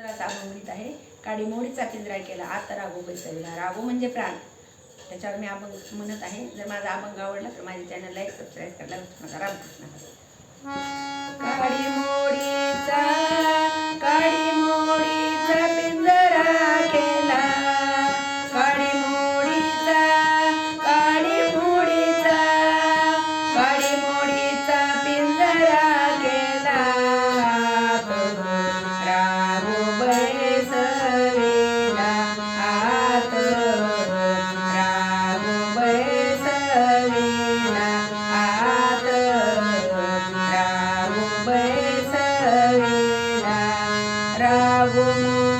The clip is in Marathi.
पिंजराचा अभंग आहे. काडी मोडीचा पिंजरा केला. आता रागो बैसविला. रागो म्हणजे प्राण. त्याच्यावर मी अभंग म्हणत आहे. जर माझा अभंग आवडला तर माझ्या चॅनलला एक सबस्क्राईब करायला माझा रामकृष्ण. काडी मोडीचा para o.